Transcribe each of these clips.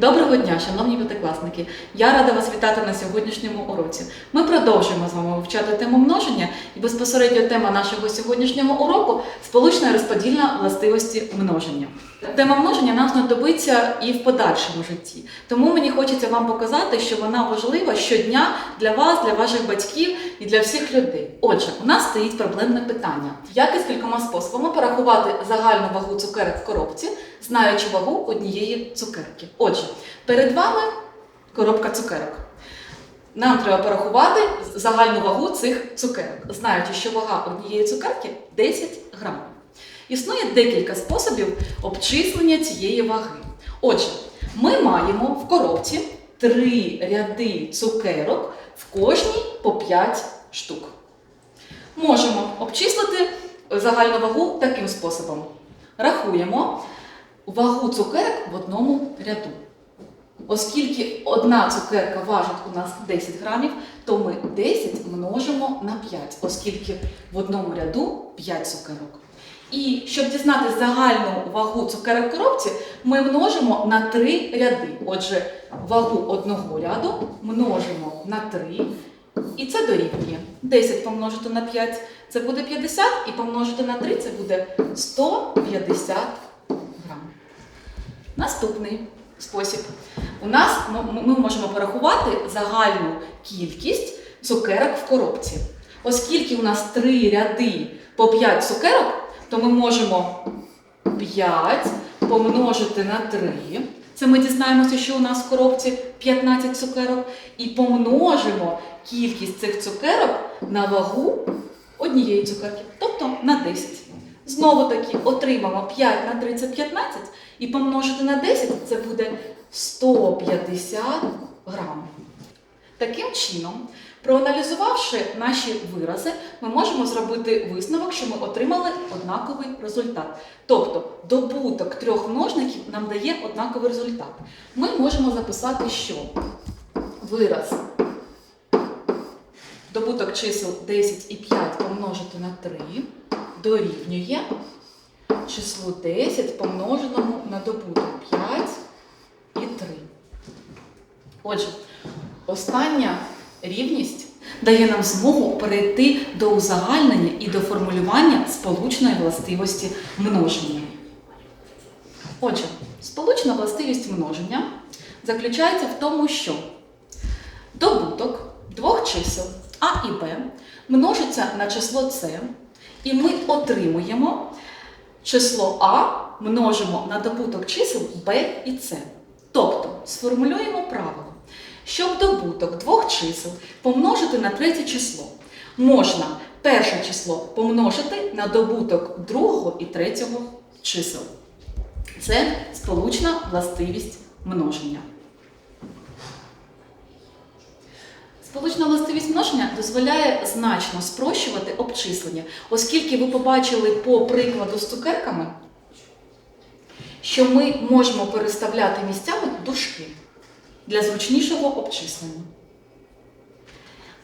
Доброго дня, шановні п'ятикласники! Я рада вас вітати на сьогоднішньому уроці. Ми продовжуємо з вами вивчати тему множення, і безпосередньо тема нашого сьогоднішнього уроку сполучна розподільна властивості множення. Тема множення нам знадобиться і в подальшому житті. Тому мені хочеться вам показати, що вона важлива щодня для вас, для ваших батьків і для всіх людей. Отже, у нас стоїть проблемне питання: як із кількома способами порахувати загальну вагу цукерок в коробці, знаючи вагу однієї цукерки. Отже, перед вами коробка цукерок. Нам треба порахувати загальну вагу цих цукерок, знаючи, що вага однієї цукерки 10 грамів. Існує декілька способів обчислення цієї ваги. Отже, ми маємо в коробці три ряди цукерок, в кожній по 5 штук. Можемо обчислити загальну вагу таким способом. Рахуємо вагу цукерок в одному ряду. Оскільки одна цукерка важить у нас 10 грамів, то ми 10 множимо на 5, оскільки в одному ряду 5 цукерок. І щоб дізнати загальну вагу цукерок в коробці, ми множимо на 3 ряди. Отже, вагу одного ряду множимо на 3, і це дорівнює. 10 помножити на 5 це буде 50, і помножити на 3 це буде 150 грам. Наступний спосіб. У нас ми можемо порахувати загальну кількість цукерок в коробці. Оскільки у нас три ряди по 5 цукерок, то ми можемо 5 помножити на 3. Це ми дізнаємося, що у нас в коробці 15 цукерок, і помножимо кількість цих цукерок на вагу однієї цукерки, тобто на 10. Знову таки отримаємо 5 на 3 це 15, і помножити на 10 це буде 150 грам. Таким чином, проаналізувавши наші вирази, ми можемо зробити висновок, що ми отримали однаковий результат. Тобто добуток трьох множників нам дає однаковий результат. Ми можемо записати, що вираз добуток чисел 10 і 5 помножити на 3 дорівнює числу 10 помноженому на добуток 5 і 3. Отже, остання рівність дає нам змогу перейти до узагальнення і до формулювання сполучної властивості множення. Отже, сполучна властивість множення заключається в тому, що добуток двох чисел А і Б множиться на число С, і ми отримуємо число А множимо на добуток чисел Б і С. Тобто сформулюємо правило. Щоб добуток двох чисел помножити на третє число, можна перше число помножити на добуток другого і третього чисел. Це сполучна властивість множення. Сполучна властивість множення дозволяє значно спрощувати обчислення, оскільки ви побачили по прикладу з цукерками, що ми можемо переставляти місцями дужки для зручнішого обчислення.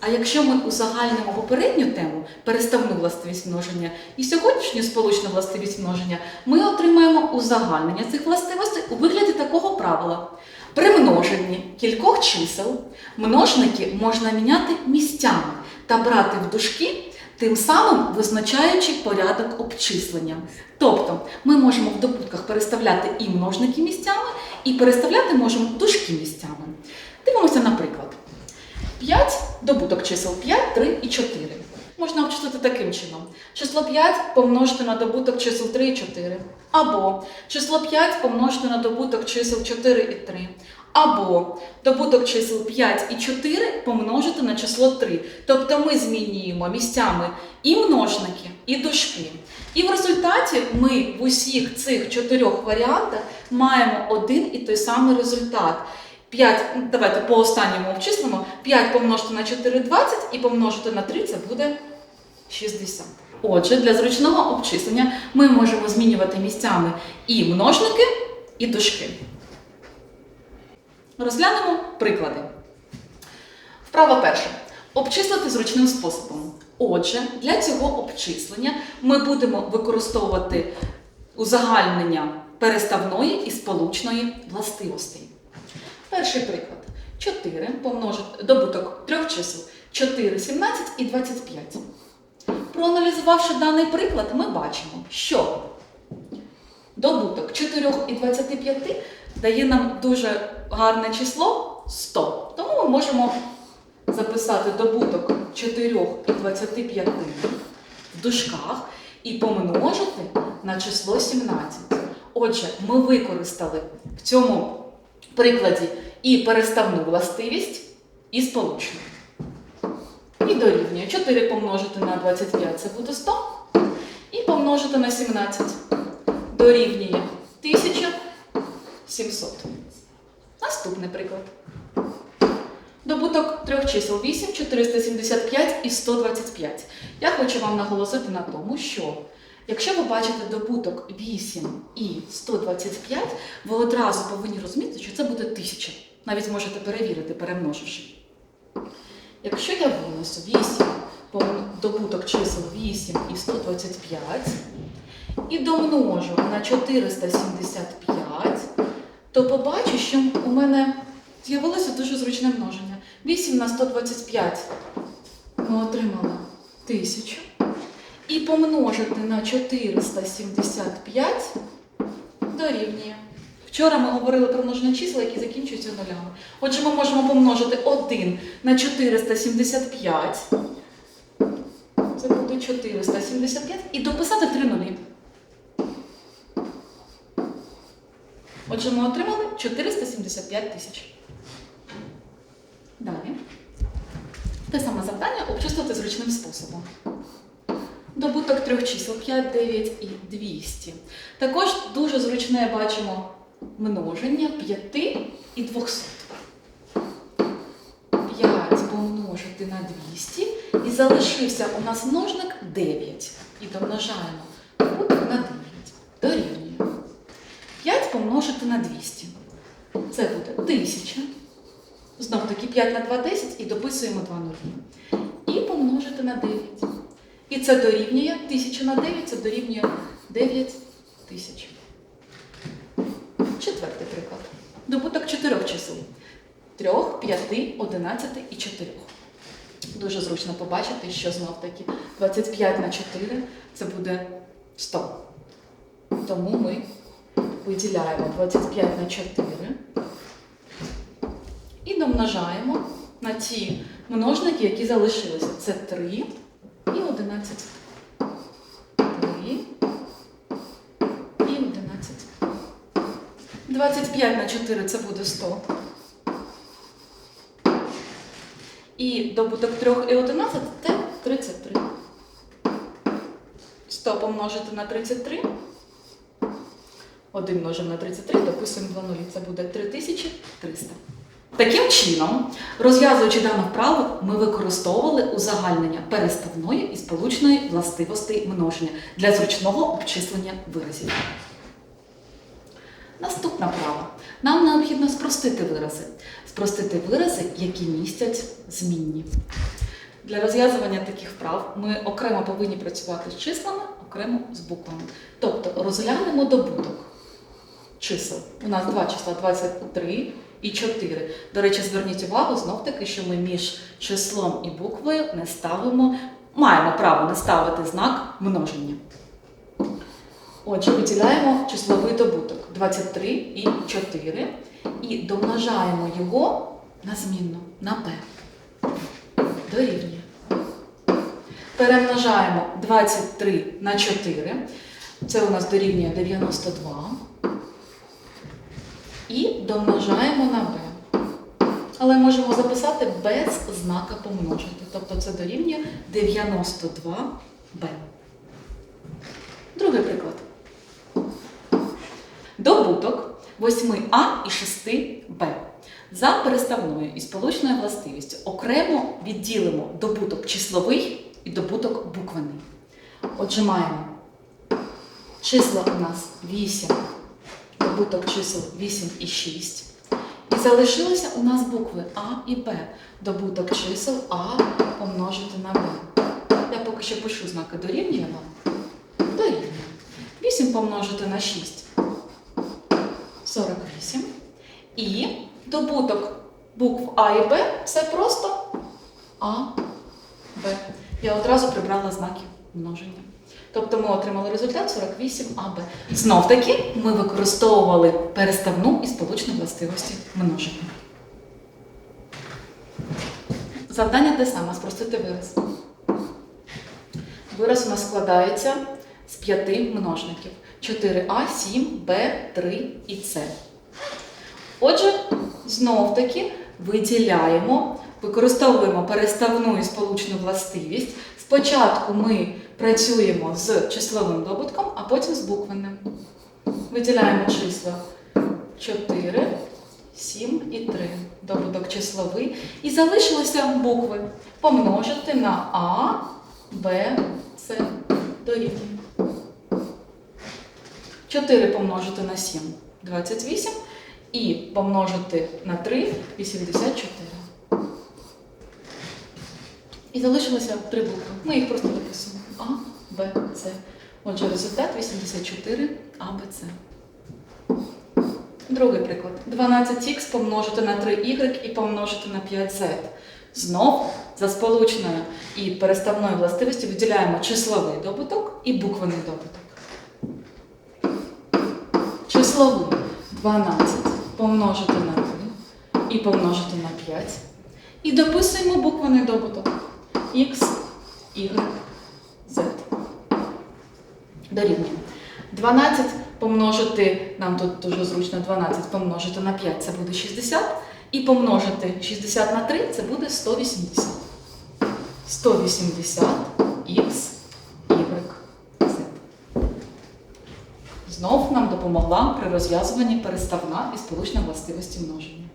А якщо ми узагальнимо попередню тему переставну властивість множення і сьогоднішню сполучну властивість множення, ми отримаємо узагальнення цих властивостей у вигляді такого правила. При множенні кількох чисел множники можна міняти місцями та брати в дужки, тим самим визначаючи порядок обчислення. Тобто ми можемо в добутках переставляти і множники місцями, і переставляти можемо дужки місцями. Дивимося, наприклад. 5 добуток чисел 5, 3 і 4. Можна обчислити таким чином. Число 5 помножити на добуток чисел 3 і 4. Або число 5 помножити на добуток чисел 4 і 3. Або добуток чисел 5 і 4 помножити на число 3. Тобто ми змінюємо місцями і множники, і дужки. І в результаті ми в усіх цих чотирьох варіантах маємо один і той самий результат. 5, ну, давайте по останньому обчислимо. 5 помножити на 4 – 20 і помножити на 3 це буде 60. Отже, для зручного обчислення ми можемо змінювати місцями і множники, і дужки. Розглянемо приклади. Вправа перша. Обчислити зручним способом. Отже, для цього обчислення ми будемо використовувати узагальнення переставної і сполучної властивостей. Перший приклад. 4 помножити добуток трьох чисел 4, 17 і 25. Проаналізувавши даний приклад, ми бачимо, що добуток 4 і 25 дає нам дуже гарне число 100. Тому ми можемо записати добуток 4 і 25 в дужках і помножити на число 17. Отже, ми використали в цьому прикладі і переставну властивість, і сполучну. І дорівнює 4 помножити на 25 це буде 100. І помножити на 17 дорівнює 1700. Наступний приклад. Добуток трьох чисел 8, 475 і 125. Я хочу вам наголосити на тому, що якщо ви бачите добуток 8 і 125, ви одразу повинні розуміти, що це буде 1000. Навіть зможете перевірити, перемноживши. Якщо я винесу 8 добуток чисел 8 і 125 і домножу на 475, то побачу, що у мене з'явилося дуже зручне множення. 8 на 125 ми отримали 1000. І помножити на 475 дорівнює. Вчора ми говорили про множення числа, які закінчуються нулями. Отже, ми можемо помножити 1 на 475. Це буде 475 і дописати 3 нулі. Отже, ми отримали 475 тисяч. Далі. Те саме завдання обчислити зручним способом. Добуток трьох чисел 5, 9 і 200. Також дуже зручне бачимо множення 5 і 200. 5 помножити на 200 і залишився у нас множник 9. І домножаємо добуток на 9. Дорівнює. 5 помножити на 200. Це буде 1000. Знов таки 5 на 2 10 і дописуємо 2 нулі. І помножити на 9. І це дорівнює 1000 на 9, це дорівнює 9 тисяч. Четвертий приклад. Добуток чотирьох чисел. 3, 5, 11 і 4. Дуже зручно побачити, що знов таки 25 на 4 це буде 100. Тому ми виділяємо 25 на 4 і домножаємо на ті множники, які залишилися. Це 3 і 11. 3 і 11. 25 на 4 це буде 100. І добуток 3 і 11 це 33. 100 помножити на 33. 1 множимо на 33, дописуємо 2 нулі. Це буде 3300. Таким чином, розв'язуючи дану вправу, ми використовували узагальнення переставної і сполучної властивостей множення для зручного обчислення виразів. Наступна вправа. Нам необхідно спростити вирази. Спростити вирази, які містять змінні. Для розв'язування таких вправ ми окремо повинні працювати з числами, окремо з буквами. Тобто розглянемо добуток чисел. У нас два числа 23 і 4. До речі, зверніть увагу знов таки, що ми між числом і буквою не ставимо, маємо право не ставити знак множення. Отже, виділяємо числовий добуток 23 і 4 і домножаємо його на змінну на p. Дорівнює. Перемножаємо 23 на 4. Це у нас дорівнює 92. І домножаємо на b. Але можемо записати без знака помножити. Тобто це дорівнює 92b. Другий приклад. Добуток 8а і 6b. За переставною і сполучною властивістю окремо відділимо добуток числовий і добуток буквений. Отже, маємо числа у нас 8, добуток чисел 8 і 6. І залишилися у нас букви А і Б. Добуток чисел А помножити на Б. Я поки що пишу знаки дорівнює вам. Дорівнює. 8 помножити на 6. 48. І Добуток букв А і Б це просто А, Б. Я одразу прибрала знаки множення. Тобто ми отримали результат 48 АБ. Знов таки ми використовували переставну і сполучну властивості множення. Завдання те саме спростити вираз. Вираз у нас складається з п'яти множників: 4А, 7, Б, 3 і С. Отже, знов таки виділяємо, використовуємо переставну і сполучну властивість. Спочатку ми працюємо з числовим добутком, а потім з буквенним. Виділяємо числа 4, 7 і 3. Добуток числовий. І залишилися букви помножити на А, Б, С дорівнює. 4 помножити на 7 28 і помножити на 3 84. І залишилося три букви. Ми їх просто дописуємо. А, Б, С. Отже, результат 84 А, Б, С. Другий приклад. 12х помножити на 3y і помножити на 5z. Знов за сполучною і переставною властивістю виділяємо числовий добуток і буквений добуток. Числовий 12 помножити на 3 і помножити на 5. І дописуємо буквений добуток x, y, z. Дорівнює. 12 помножити, нам тут дуже зручно 12 помножити на 5 це буде 60. І помножити 60 на 3 це буде 180. 180 x, y, z. Знов нам допомогла при розв'язуванні переставна і сполучна властивості множення.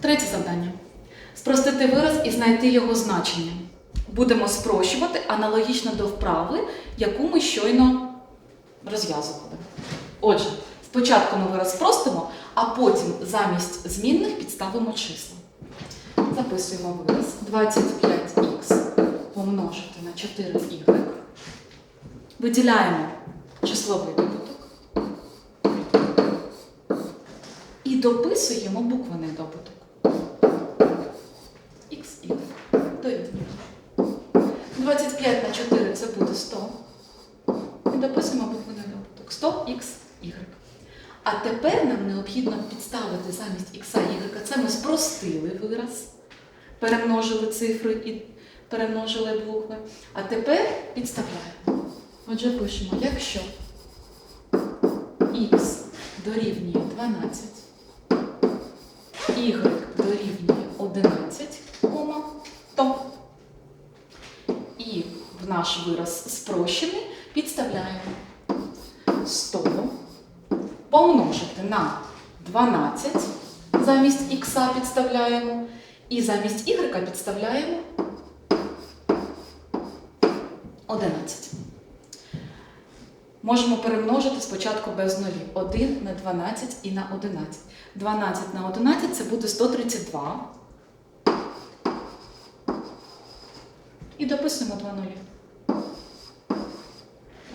Третє завдання. Спростити вираз і знайти його значення. Будемо спрощувати аналогічно до вправи, яку ми щойно розв'язували. Отже, спочатку ми вираз спростимо, а потім замість змінних підставимо числа. Записуємо вираз 25х помножити на 4y. Виділяємо числовий добуток і дописуємо буквений добуток. Х, y. Дорівнює. 25 на 4 це буде 100. І дописуємо буквений добуток. 100 х, y. А тепер нам необхідно підставити замість х, y. Це ми спростили вираз, перемножили цифри і перемножили букви. А тепер підставляємо. Отже, пишемо, якщо х дорівнює 12, y дорівнює 11, кома, то в наш вираз спрощений підставляємо 100 помножити на 12, замість х підставляємо, і замість y підставляємо 11. Можемо перемножити спочатку без нулів. 1 на 12 і на 11. 12 на 11 це буде 132. І дописуємо 2 нулі.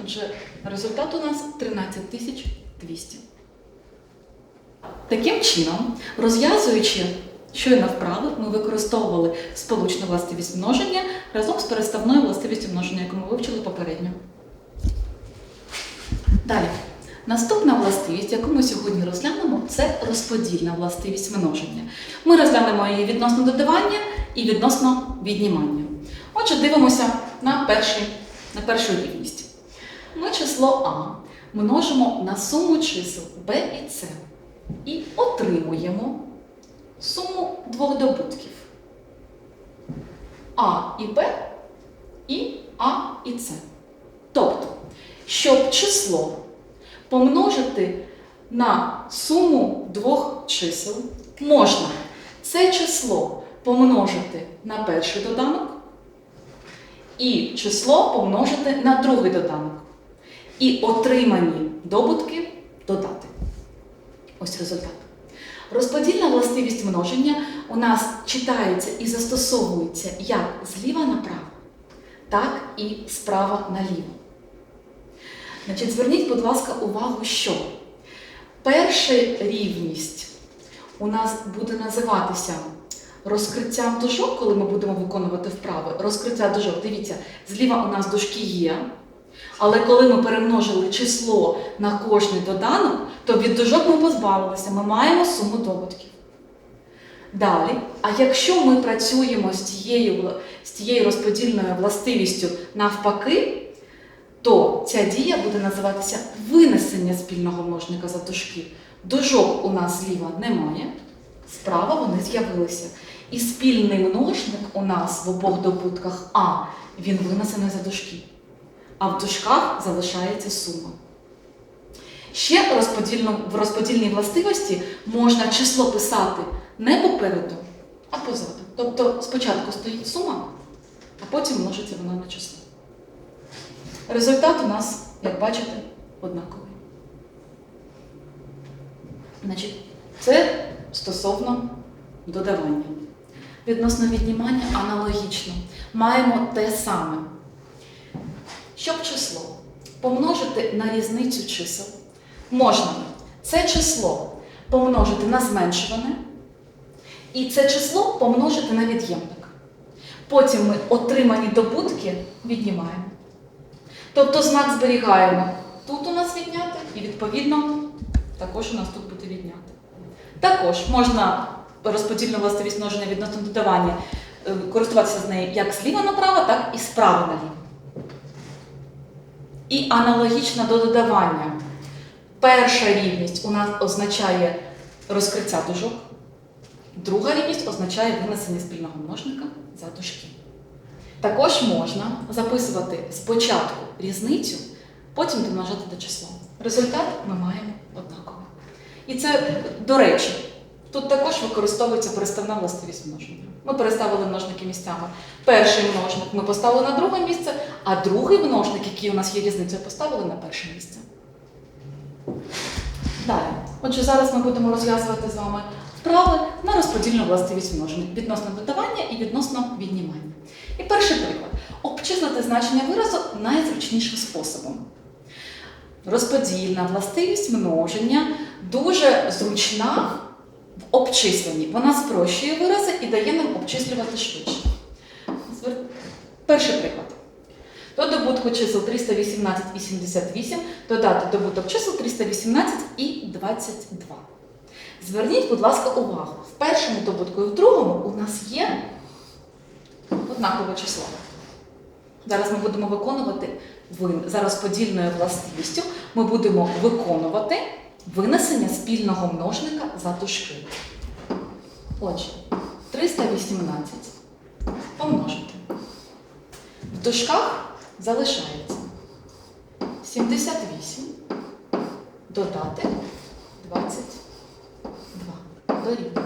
Отже, результат у нас 13200. Таким чином, розв'язуючи щойно вправи, ми використовували сполучну властивість множення разом з переставною властивістю множення, яку ми вивчили попередньо. Далі. Наступна властивість, яку ми сьогодні розглянемо, це розподільна властивість множення. Ми розглянемо її відносно додавання і відносно віднімання. Отже, дивимося на, перший, на першу рівність. Ми число А множимо на суму чисел Б і С і отримуємо суму двох добутків А і Б і А і С. Тобто, щоб число помножити на суму двох чисел, можна це число помножити на перший доданок і число помножити на другий доданок. І отримані добутки додати. Ось результат. Розподільна властивість множення у нас читається і застосовується як зліва направо, так і справа наліво. Значить, зверніть, будь ласка, увагу, що Перша рівність у нас буде називатися розкриттям дужок, коли ми будемо виконувати вправи. Розкриття дужок. Дивіться, зліва у нас дужки є. Але коли ми перемножили число на кожний доданок, то від дужок ми позбавилися. Ми маємо суму добутків. Далі, а якщо ми працюємо з тією, з тією розподільною властивістю навпаки, то ця дія буде називатися винесення спільного множника за дужки. Дужок у нас зліва немає, справа вони з'явилися. І спільний множник у нас в обох добутках А, він винесений за дужки. А в дужках залишається сума. Ще в розподільній властивості можна число писати не попереду, а позаду. Тобто спочатку стоїть сума, а потім множиться вона на число. Результат у нас, як бачите, однаковий. Значить, це стосовно додавання. Відносно віднімання аналогічно. Маємо те саме. Щоб число помножити на різницю чисел, можна це число помножити на зменшуване, і це число помножити на від'ємник. Потім ми отримані добутки віднімаємо. Тобто знак зберігаємо. Тут у нас відняти, і відповідно також у нас тут буде відняти. Також можна розподільну властивість множення відносно додавання е, користуватися з нею як зліва направо, так і справа наліво. І аналогічно до додавання. Перша рівність у нас означає розкриття дужок, друга рівність означає винесення спільного множника за дужки. Також можна записувати спочатку різницю, потім домножати до числа. Результат ми маємо однаковий. І це, до речі, тут також використовується переставна властивість множення. Ми переставили множники місцями. Перший множник ми поставили на друге місце, а другий множник, який у нас є різницею, поставили на перше місце. Далі. Отже, зараз ми будемо розв'язувати з вами вправи на розподільну властивість множення відносно додавання і відносно віднімання. І перший приклад. Обчислити значення виразу найзручнішим способом. Розподільна властивість множення дуже зручна обчисленні. Вона спрощує вирази і дає нам обчислювати швидше. Перший приклад. До добутку чисел 318 і 78 додати добуток чисел 318 і 22. Зверніть, будь ласка, увагу. В першому добутку і в другому у нас є однакове число. Зараз ми будемо виконувати вин- за розподільною властивістю. Ми будемо виконувати винесення спільного множника за дужки. Отже, 318 помножити. В дужках залишається 78 додати 22. Дорівнює.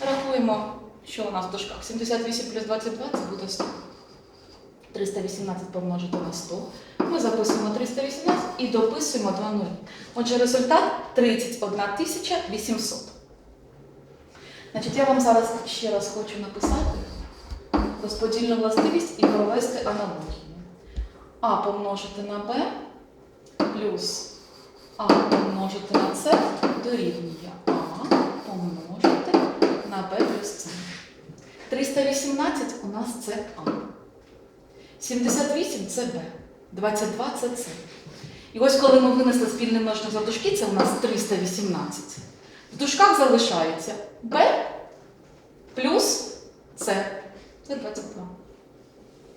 Рахуємо, що у нас в дужках. 78 плюс 22 це буде 100. 318 помножити на 100. Ми записуємо 318 і дописуємо 2 нулі. Отже, результат 31 800. Значить, я вам зараз ще раз хочу написати розподільну властивість і провести аналогію. А помножити на Б плюс А помножити на С дорівнює А помножити на Б плюс С. 318 у нас це А. 78 це Б. 22 це С. І ось коли ми винесли спільний множник за дужки, це у нас 318. В дужках залишається Б плюс С. Це 22.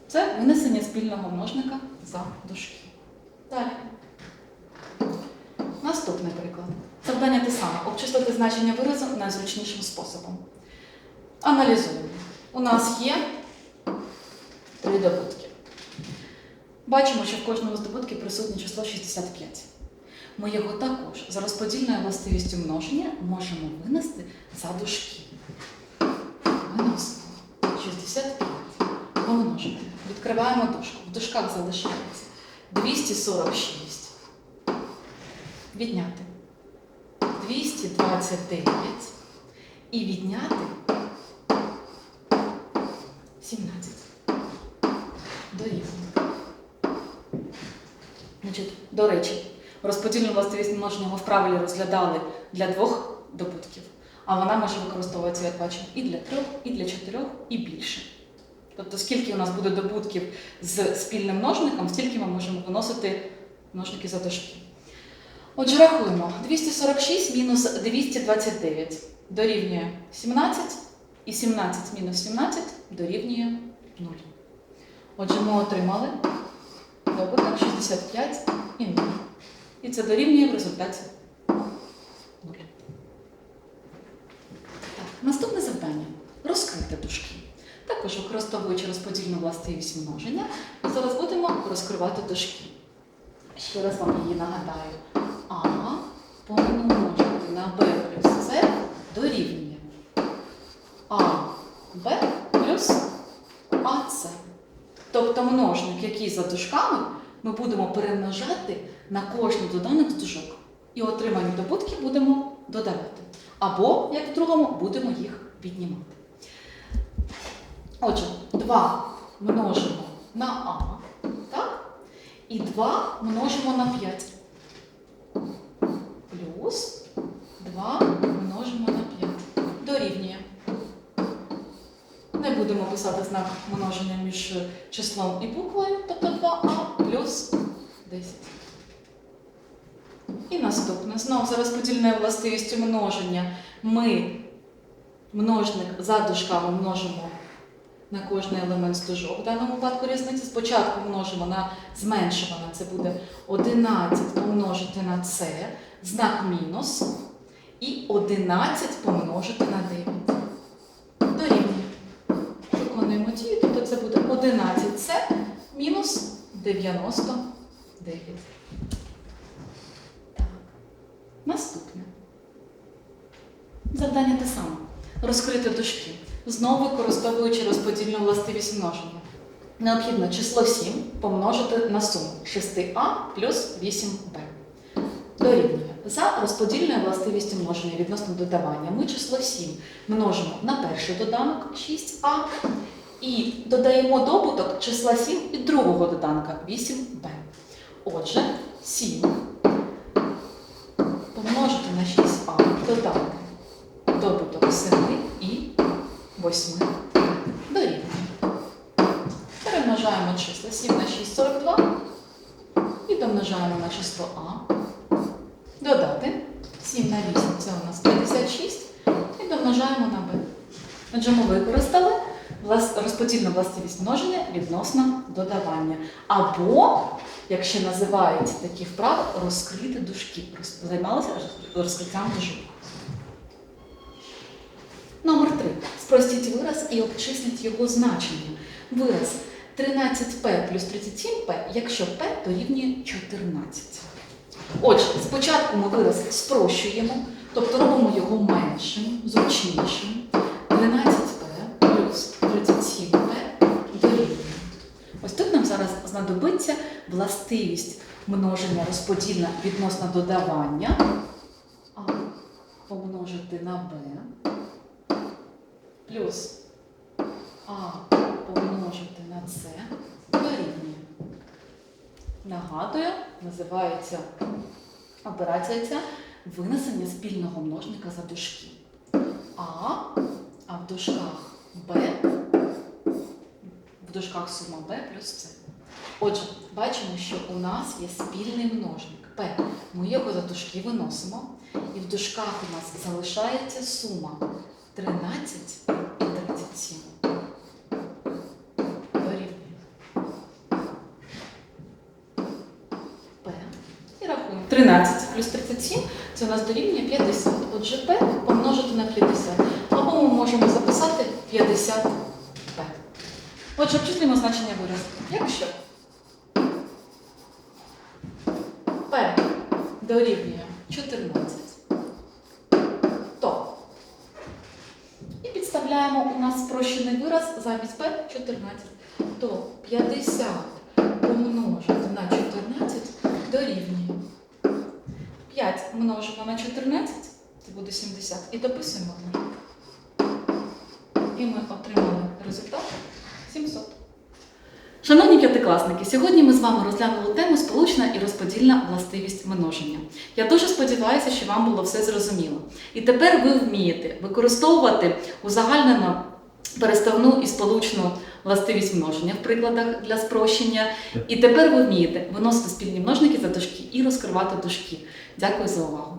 Це винесення спільного множника за дужки. Далі. Наступний приклад. Завдання те саме. Обчислити значення виразу найзручнішим способом. Аналізуємо. У нас є три добутки. Бачимо, що в кожному з добутків присутнє число 65. Ми його також за розподільною властивістю множення можемо винести за дужки. Виносимо 65. Помножити. Відкриваємо дужку. В дужках залишається 246. Відняти 229 і відняти 17. Дорівнює. Значить, до речі, Розподільну властивість множення ми в правилі розглядали для двох добутків, а вона може використовуватися, як бачимо, і для трьох, і для чотирьох, і більше. Тобто, скільки у нас буде добутків з спільним множником, стільки ми можемо виносити множники за дужки. Отже, рахуємо. 246 мінус 229 дорівнює 17, і 17 мінус 17 дорівнює 0. Отже, ми отримали добуток 65 і 0. І це дорівнює в результаті 0. Так, наступне завдання розкрити дужки. Також використовуючи розподільну властивість множення, і зараз будемо розкривати дужки. Ще раз вам її нагадаю. А помножити на b плюс c дорівнює А Б. Тобто множник, який за дужками, ми будемо перемножати на кожний доданок з дужок. І отримані добутки будемо додавати. Або, як в другому, будемо їх віднімати. Отже, 2 множимо на А, так? І 2 множимо на 5. Плюс 2 множимо на 5. Дорівнює. Будемо писати знак множення між числом і буквою, тобто 2а плюс 10. І наступне. Знову за розподільною властивістю множення ми множник за дужками множимо на кожний елемент з дужок. В даному випадку різниці спочатку множимо на зменшуване, це буде 11 помножити на це, знак мінус, і 11 помножити на 9. Дорівнює. Дію, тобто це буде 11 це мінус 99. Так. Наступне. Завдання те саме. Розкрити дужки. Знову використовуючи розподільну властивість множення. Необхідно число 7 помножити на суму 6а плюс 8b. Дорівнює. За розподільною властивістю множення відносно додавання ми число 7 множимо на перший доданок 6а і додаємо добуток числа 7 і другого доданка 8b. Отже, 7 помножити на 6а додати добуток 7 і 8 дорівнює. Перемножаємо числа 7 на 6 42 і домножаємо на число А. Додати 7 на 8 це у нас 56 і домножаємо на b. Отже, ми використали розподільну властивість множення відносно додавання. Або, як ще називають такі вправи, розкрити дужки. Займалися розкриттям дужок. Номер 3. Спростіть вираз і обчисліть його значення. Вираз 13p плюс 37p, якщо p дорівнює 14. Отже, спочатку ми вираз спрощуємо, тобто робимо його меншим, зручнішим. 13p плюс 37p дорівнює. Ось тут нам зараз знадобиться властивість множення розподільна відносно додавання. А помножити на b плюс А помножити на С дорівнює. Нагадую, називається операція ця винесення спільного множника за дужки. А, а в дужках Б, в дужках сума Б плюс С. Отже, бачимо, що у нас є спільний множник П. Ми його за дужки виносимо, і в дужках у нас залишається сума 13 і 37. Дорівнює. П. І рахуємо. 13 плюс 37 це у нас дорівнює 50. Отже, П помножити на 50. Або ми можемо записати 50 П. Отже, обчислюємо значення виразу. Якщо П дорівнює 14, то і підставляємо у нас спрощений вираз замість П 14. То 50 помножити на 14 дорівнює. 5 множимо на 14, це буде 70. І дописуємо 0. І ми отримали результат 700. Шановні п'ятикласники, сьогодні ми з вами розглянули тему сполучна і розподільна властивість множення. Я дуже сподіваюся, що вам було все зрозуміло. І тепер ви вмієте використовувати узагальнено переставну і сполучну властивість множення в прикладах для спрощення. І тепер ви вмієте виносити спільні множники за дужки і розкривати дужки. Дякую за увагу.